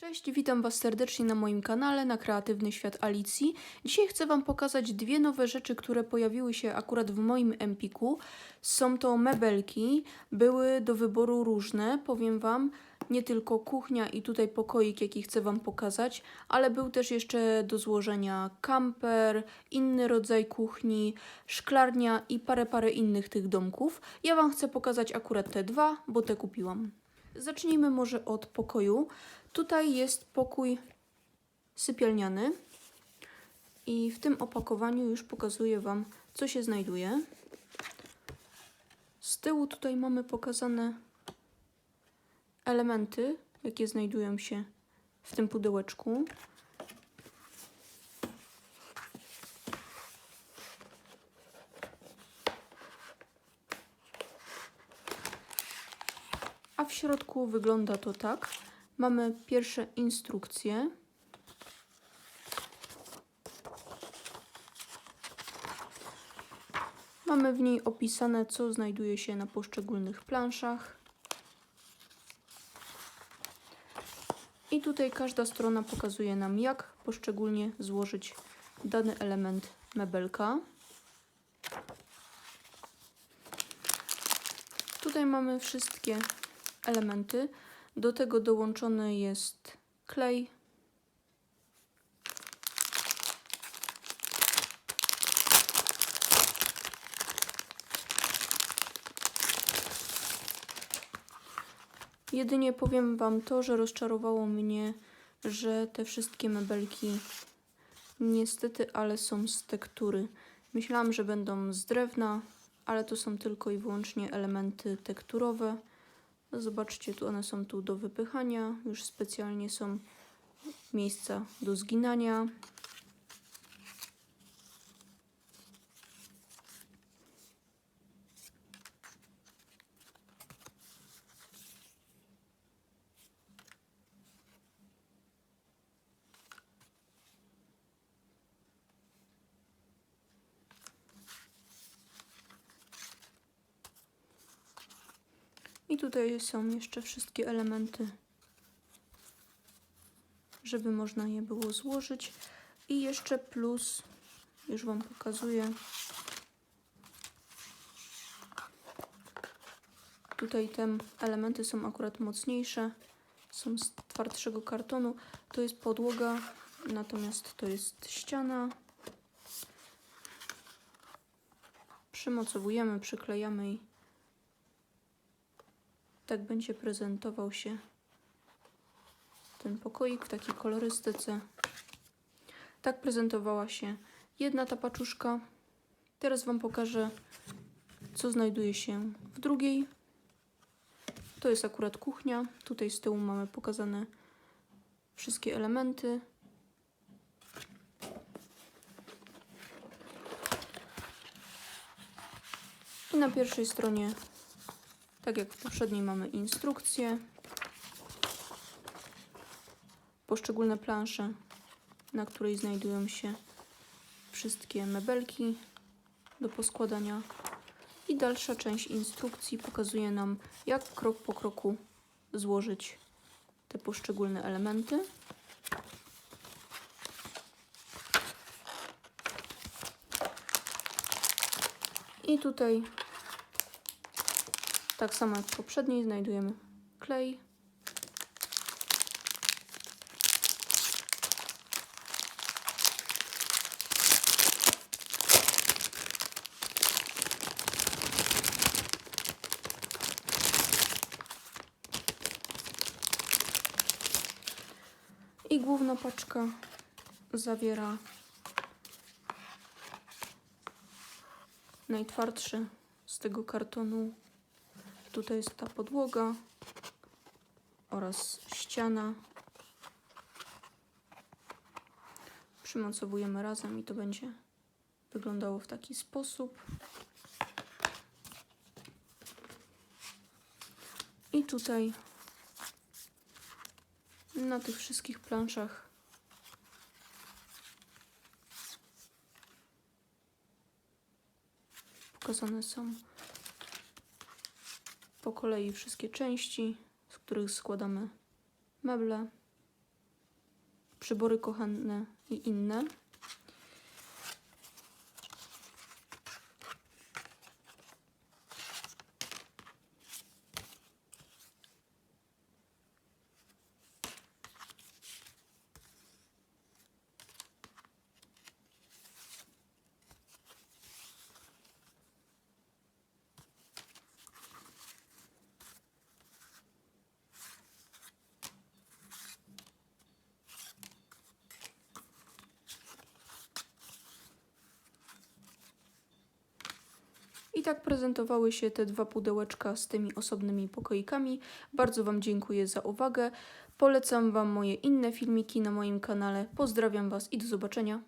Cześć, witam Was serdecznie na moim kanale na Kreatywny Świat Alicji. Dzisiaj chcę Wam pokazać dwie nowe rzeczy, które pojawiły się akurat w moim Empiku. Są to mebelki, były do wyboru różne, powiem Wam, nie tylko kuchnia i tutaj pokoik, jaki chcę Wam pokazać, ale był też jeszcze do złożenia kamper, inny rodzaj kuchni, szklarnia i parę, parę innych tych domków. Ja Wam chcę pokazać akurat te dwa, bo te kupiłam. Zacznijmy może od pokoju. Tutaj jest pokój sypialniany i w tym opakowaniu już pokazuję Wam, co się znajduje. Z tyłu tutaj mamy pokazane elementy, jakie znajdują się w tym pudełeczku. W środku wygląda to tak. Mamy pierwsze instrukcje. Mamy w niej opisane, co znajduje się na poszczególnych planszach. I tutaj każda strona pokazuje nam, jak poszczególnie złożyć dany element mebelka. Tutaj mamy wszystkie elementy. Do tego dołączony jest klej. Jedynie powiem Wam to, że rozczarowało mnie, że te wszystkie mebelki niestety, ale są z tektury. Myślałam, że będą z drewna, ale to są tylko i wyłącznie elementy tekturowe. Zobaczcie, tu one są tu do wypychania, już specjalnie są miejsca do zginania. I tutaj są jeszcze wszystkie elementy, żeby można je było złożyć. I jeszcze plus, już Wam pokazuję. Tutaj te elementy są akurat mocniejsze, są z twardszego kartonu. To jest podłoga, natomiast to jest ściana. Przymocowujemy, przyklejamy i tak będzie prezentował się ten pokoik w takiej kolorystyce. Tak prezentowała się jedna ta paczuszka. Teraz Wam pokażę, co znajduje się w drugiej. To jest akurat kuchnia. Tutaj z tyłu mamy pokazane wszystkie elementy. I na pierwszej stronie tak jak w poprzedniej mamy instrukcję, poszczególne plansze, na której znajdują się wszystkie mebelki do poskładania i dalsza część instrukcji pokazuje nam, jak krok po kroku złożyć te poszczególne elementy. I tutaj tak samo jak w poprzedniej znajdujemy klej. I główna paczka zawiera najtwardszy z tego kartonu Tutaj jest ta podłoga oraz ściana. Przymocowujemy razem i to będzie wyglądało w taki sposób. I tutaj na tych wszystkich planszach pokazane są po kolei wszystkie części, z których składamy meble, przybory kochane i inne. I tak prezentowały się te dwa pudełeczka z tymi osobnymi pokoikami. Bardzo Wam dziękuję za uwagę. Polecam Wam moje inne filmiki na moim kanale. Pozdrawiam Was i do zobaczenia.